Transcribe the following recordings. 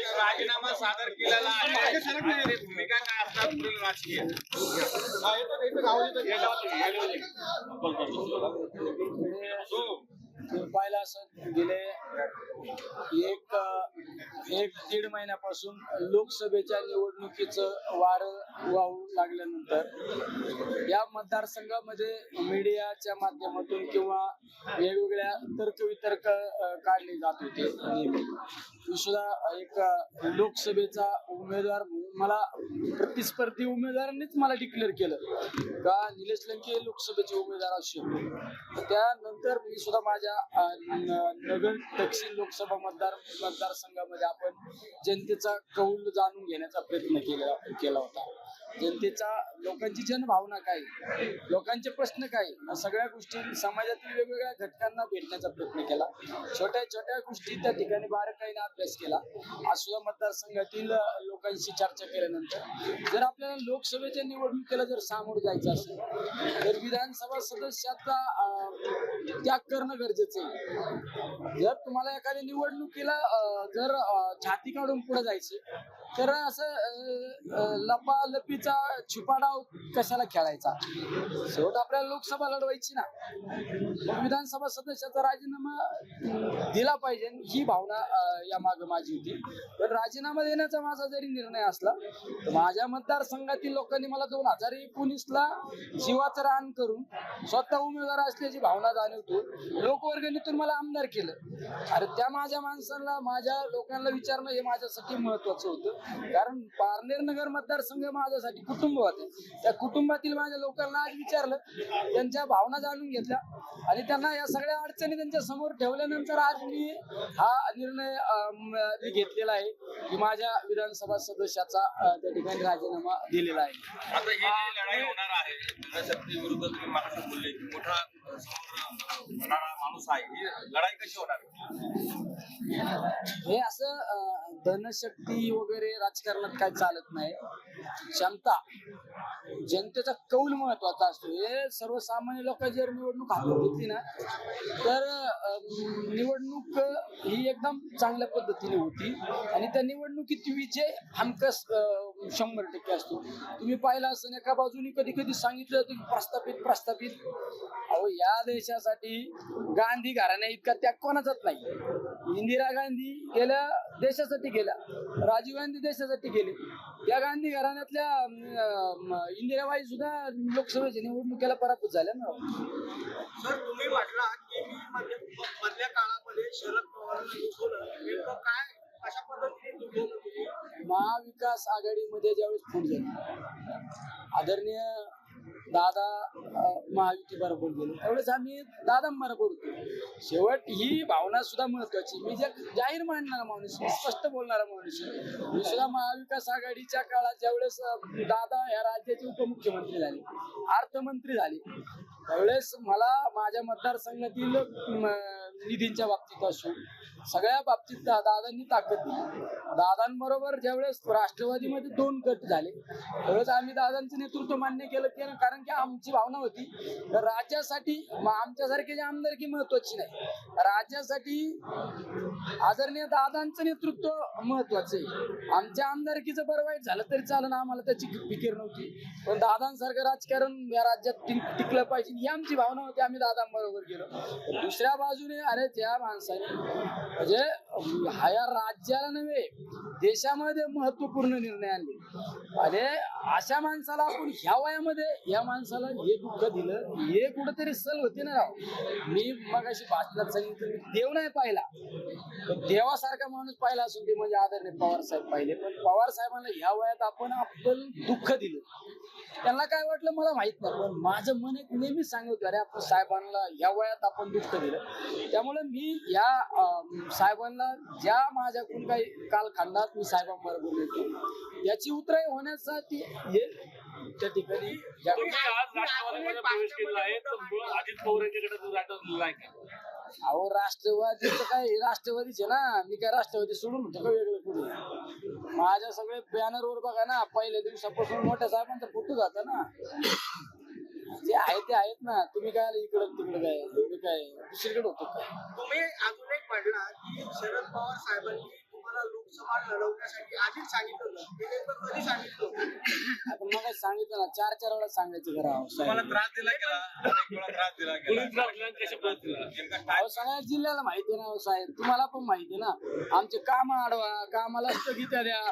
राजीनामा सादर केलेला आहे. भूमिका काय असणार पुढील राजकीय? तुम्ही पाहिलं असं गेले एक एक दीड महिन्यापासून लोकसभेच्या निवडणुकीचं वार वाहू लागल्यानंतर या मतदारसंघामध्ये मीडियाच्या माध्यमातून किंवा वेगवेगळ्या तर्कवितर्क काढले जात होते. मी सुद्धा एक लोकसभेचा उमेदवार म्हणून मला प्रतिस्पर्धी उमेदवारांनीच मला डिक्लेअर केलं. का? निलेश लंके लोकसभेचे उमेदवार असू शकतो. त्यानंतर मी सुद्धा माझ्या नगर दक्षिण लोकसभा मतदार मतदारसंघामध्ये आपण जनतेचा कौल जाणून घेण्याचा प्रयत्न केला केला होता. जनतेचा लोकांची जनभावना काय? लोकांचे प्रश्न काय? या सगळ्या गोष्टी समाजातील वेगवेगळ्या घटकांना भेटण्याचा प्रयत्न केला. छोट्या छोट्या गोष्टी त्या ठिकाणी बारकाईने अभ्यास केला. आज सुद्धा मतदारसंघातील लोकांशी चर्चा केल्यानंतर जर आपल्याला लोकसभेच्या निवडणुकीला जर सामोरं जायचं असेल तर विधानसभा सदस्याचा त्याग करणं गरजेचं आहे. जर तुम्हाला एखाद्या निवडणुकीला जर छाती काढून पुढे जायचं तर असं अ, अ, लपालपीचा छुपाडाव कशाला खेळायचा? शेवट आपल्याला लोकसभा लढवायची ना. विधानसभा सदस्याचा राजीनामा दिला पाहिजे ही भावना या माग माझी होती. पण राजीनामा देण्याचा माझा जरी निर्णय असला तर माझ्या मतदारसंघातील लोकांनी मला दोन हजार एकोणीसला जीवाचं रान करून स्वतः उमेदवार असल्याची भावना जाणवतो लोकवर्गणीतून मला आमदार केलं. अरे त्या माझ्या माणसाला माझ्या लोकांना विचारणं हे माझ्यासाठी महत्वाचं होतं. कारण पारनेर नगर मतदारसंघ माझ्यासाठी कुटुंब होते. त्या कुटुंबातील माझ्या लोकांना आज विचारलं त्यांच्या भावना जाणून घेतल्या आणि त्यांना या सगळ्या अडचणी त्यांच्यासमोर ठेवल्यानंतर आज मी हा निर्णय घेतलेला आहे की माझ्या विधानसभा सदस्याचा त्या ठिकाणी राजीनामा दिलेला आहे. आता ही जी लढाई होणार आहे जनशक्ती विरुद्ध तुम्ही मला बोलले की मोठा अ, समोर होणारा माणूस आहे ही लढाई कशी होणार? हे असं धनशक्ती वगैरे राजकारणात काय चालत नाही. क्षमता जनतेचा कौल महत्त्वाचा असतो. हे सर्वसामान्य लोक जर निवडणूक हातात घेतली ना तर निवडणूक ही एकदम चांगल्या पद्धतीने होती. आणि त्या निवडणुकीत विजय हमकस शंभर टक्के असतो. तुम्ही पाहिला असं एका बाजूने कधी कधी सांगितलं होतं की प्रस्थापित प्रस्थापित. अहो या देशासाठी गांधी घराण्या इतका त्याग कोणाचाच नाही. इंदिरा गांधी गेल्या देशासाठी गेल्या राजीव गांधी देशासाठी गेले या गांधी घराण्यातल्या इंदिराबाई सुद्धा लोकसभेच्या निवडणुकीला पराभूत झाल्या ना. सर तुम्ही म्हटलात की मी मध्ये- मधल्या काळामध्ये शरद नेमकं काय कशा पद्धतीने महाविकास आघाडीमध्ये ज्यावेळेस फूट झाली. आदरणीय दादा अं, महायुती बरोबर गेलो त्यावेळेस आम्ही दादांबरोबर होतो शेवट ही भावना सुद्धा महत्वाची मी ज्या जाहीर मांडणारा माणूस स्पष्ट बोलणारा माणूस मी सुद्धा महाविकास आघाडीच्या काळात ज्यावेळेस दादा या राज्याचे उपमुख्यमंत्री झाले अर्थमंत्री झाले त्यावेळेस मला माझ्या मतदारसंघातील निधींच्या बाबतीत असो सगळ्या बाबतीत दादांनी ताकद दिली. दादांबरोबर ज्यावेळेस राष्ट्रवादीमध्ये दोन गट झाले त्यावेळेस आम्ही दादांचं नेतृत्व मान्य केलं की कारण की आमची भावना होती तर राज्यासाठी आमच्यासारखी आमच्यासारखे आमदारकी महत्वाची नाही. राज्यासाठी आदरणीय दादांचं नेतृत्व महत्वाचं आहे. आमच्या आमदारकीचं बरं वाईट झालं तरी चालेल आम्हाला त्याची फिकीर नव्हती. पण दादांसारखं राजकारण या राज्यात टिकलं पाहिजे ही आमची भावना होती आम्ही दादांबरोबर गेलो. दुसऱ्या बाजूने अरे त्या माणसाने म्हणजे ह्या राज्याला नव्हे देशामध्ये महत्त्वपूर्ण निर्णय आणले. अरे अशा माणसाला आपण ह्या वयामध्ये या माणसाला हे दुःख दिलं हे कुठंतरी सल होते ना राव. मी मग अशी बातम्यात सांगितलं देव नाही पाहिला. देवासारखा माणूस पाहिला असून ते म्हणजे आदरणीय पवार साहेब पाहिले. पण पवार साहेबांना ह्या वयात आपण आपण दुःख दिलं. त्यांना काय वाटलं मला माहीत नाही पण माझं मन एक नेहमीच सांगत अरे आपण साहेबांना या वयात आपण दुःख दिलं. त्यामुळे मी या साहेबांना ज्या माझ्याकडून काही कालखंडात मी साहेबांबरोबर येतो याची उतराई होण्यासाठी हे त्या ठिकाणी अहो राष्ट्रवादीचं काय राष्ट्रवादीचे ना. मी काय राष्ट्रवादी सोडून होतो का वेगळं कुठे? माझ्या सगळे बॅनरवर बघा ना. पहिल्या दिवसापासून मोठ्या साहेबांचा फोटो जाता ना. जे आहे ते आहेत ना तुम्ही काय इकडं तिकडे काय तुम्ही काय दुसरीकडे होतो काय? तुम्ही अजून एक म्हटला की शरद पवार साहेबांनी तुम्हाला लोकसभा लढवण्यासाठी आधीच सांगितलं होतं. ते नेमकं कधी सांगितलं होतं? आता मग सांगितलं ना? चार चार वेळा सांगायचं तुम्हाला त्रास दिला गेला? अनेक वेळा त्रास दिला कोणी गेला? त्रास दिला आणि कशा पद्धतीला नेमका काय अहो सगळ्या जिल्ह्याला माहिती आहे ना अहो साहेब. तुम्हाला पण माहिती आहे ना? आमचे काम अडवा कामाला स्थगित्या द्या.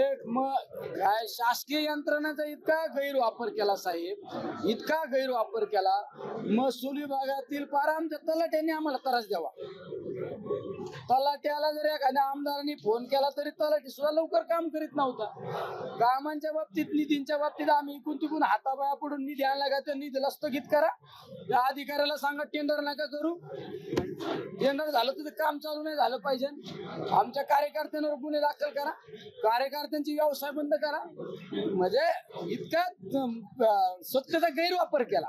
एक मग काय शासकीय यंत्रणाचा इतका गैरवापर केला साहेब. इतका गैरवापर केला. महसूल विभागातील पार आमच्या तलाट्याने आम्हाला त्रास द्यावा. तलाट्याला जर एखाद्या आमदारांनी फोन केला तरी तलाठी सुद्धा लवकर काम करीत नव्हता. कामांच्या बाबतीत निधींच्या बाबतीत आम्ही इकून तिकून हाताबाया पडून निधी आणला का तर निधीला स्थगित करा. त्या अधिकाऱ्याला सांगा टेंडर नका करू. टेंडर झालं तर काम चालू नाही झालं पाहिजे. आमच्या कार्यकर्त्यांवर गुन्हे दाखल करा. कार्यकर्त्यांची व्यवसाय बंद करा. म्हणजे इतका अं, सत्तेचा गैरवापर केला.